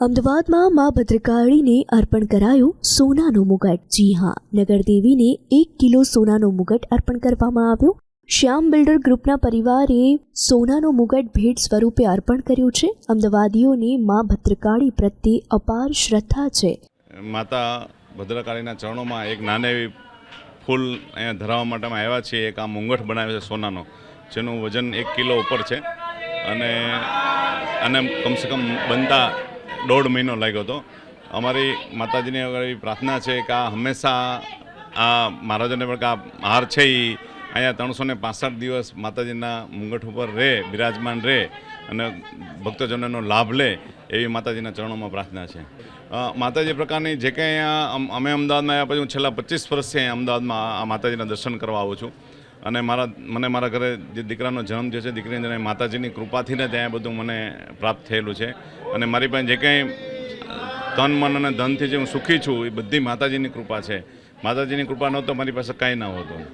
અમદાવાદમાં મા ભદ્રકાળીને અર્પણ કરાયો સોનાનો મુગટ. જી હા, નગરદેવીને એક કિલો સોનાનો મુગટ અર્પણ કરવામાં આવ્યો. શ્યામ બિલ્ડર ગ્રુપના પરિવારે સોનાનો મુગટ ભેટ સ્વરૂપે અર્પણ કર્યું છે. અમદાવાદીઓને મા ભદ્રકાળી પ્રત્યે અપાર શ્રદ્ધા છે. માતા ભદ્રકાળીના ચરણોમાં એક નાના ફૂલ અહીંયા ધરાવવા માટે આવ્યા છીએ. એક આ મુંગઠ બનાવ્યો છે સોનાનો, જેનું વજન એક કિલો ઉપર છે. અને અને કમસે કમ બનતા દોઢ મહિનો લાગ્યો હતો. અમારી માતાજીની એવી પ્રાર્થના છે કે આ હંમેશા આ મહારાજને પણ આ હાર છે એ અહીંયા ત્રણસો ને પાસઠ દિવસ માતાજીના મુંગઠ ઉપર રહે, બિરાજમાન રહે અને ભક્તજનોનો લાભ લે એવી માતાજીના ચરણોમાં પ્રાર્થના છે. માતાજી પ્રકારની જે કંઈ અહીંયા અમે અમદાવાદમાં આવ્યા પછી હું છેલ્લા પચીસ વર્ષથી અહીંયા અમદાવાદમાં આ માતાજીના દર્શન કરવા આવું છું. અને મારા મને મારા ઘરે જે દીકરાનો જન્મ થયો છે, દીકરીને જન્મ માતાજીની કૃપાથી ને ત્યાં બધું મને પ્રાપ્ત થયેલું છે. અને મારી પાસે જે કંઈ તન, મન અને ધનથી જે હું સુખી છું, એ બધી માતાજીની કૃપા છે. માતાજીની કૃપા નહોતો મારી પાસે કાંઈ ન હોતું.